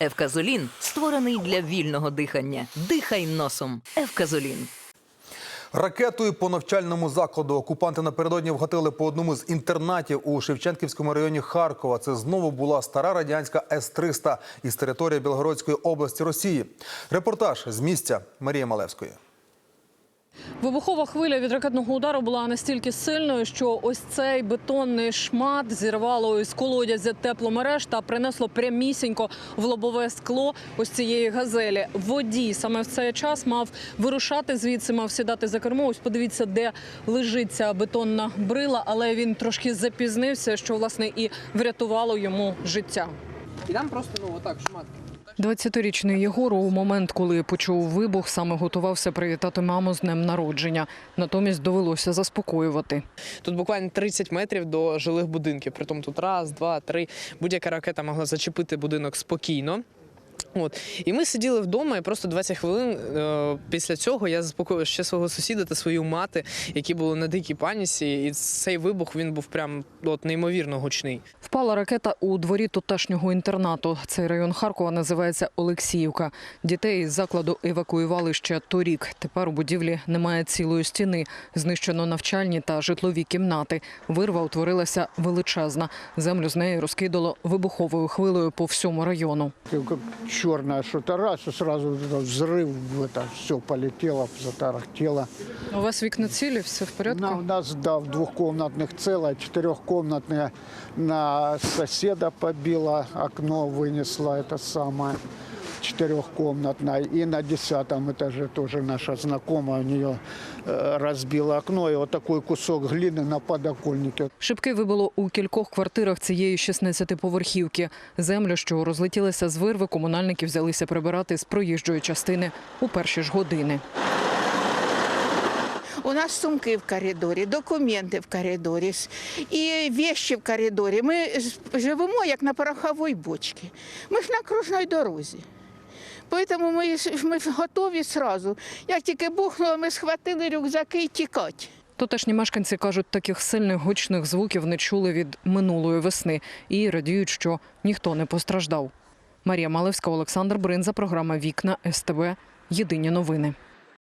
Евказолін створений для вільного дихання. Дихай носом. Евказолін. Ракетою по навчальному закладу окупанти напередодні вгатили по одному з інтернатів у Шевченківському районі Харкова. Це знову була стара радянська С-300 із території Білгородської області Росії. Репортаж з місця Марії Малевської. Вибухова хвиля від ракетного удару була настільки сильною, що ось цей бетонний шмат зірвало із колодязя тепломереж та принесло прямісінько в лобове скло ось цієї газелі. Водій саме в цей час мав вирушати звідси, мав сідати за кермо. Ось подивіться, де лежить ця бетонна брила, але він трошки запізнився, що власне і врятувало йому життя. І там просто ну отак шматки. 20-річний Єгор у момент, коли почув вибух, саме готувався привітати маму з днем народження. Натомість довелося заспокоювати. Тут буквально 30 метрів до жилих будинків. Притом тут раз, два, три. Будь-яка ракета могла зачепити будинок спокійно. От і ми сиділи вдома, і просто 20 хвилин е, після цього я заспокоїв ще свого сусіда та свою мати, які були на дикій панісі. І цей вибух він був прям от неймовірно гучний. Впала ракета у дворі тутешнього інтернату. Цей район Харкова називається Олексіївка. Дітей із закладу евакуювали ще торік. Тепер у будівлі немає цілої стіни. Знищено навчальні та житлові кімнати. Вирва утворилася величезна. Землю з неї розкидало вибуховою хвилею по всьому району Как черное что-то раз, и сразу вот этот взрыв, это все полетело, затарахтело. У вас вікна цілі, все в порядку? На, у нас, да, в двухкомнатных целое, четырехкомнатные на соседа побило, окно вынесло, это самое четырехкомнатное. И на десятом этаже тоже наша знакомая, у нее э, разбило окно, и вот такой кусок глины на подоконнике. Шибки вибило у кількох квартирах цієї 16-поверхівки. Землю, що розлетілася з вирви, комунальники взялися прибирати з проїжджої частини у перші ж години. У нас сумки в коридорі, документи в коридорі с- і вещи в коридорі. Ми ж- живемо як на пороховій бочці. Ми ж на кружній дорозі. Тому ми, ми готові одразу. Як тільки бухнуло, ми схватили рюкзаки і тікати. Тутешні мешканці кажуть, таких сильних гучних звуків не чули від минулої весни і радіють, що ніхто не постраждав. Марія Малевська, Олександр Бринза, програма Вікна СТБ. Єдині новини.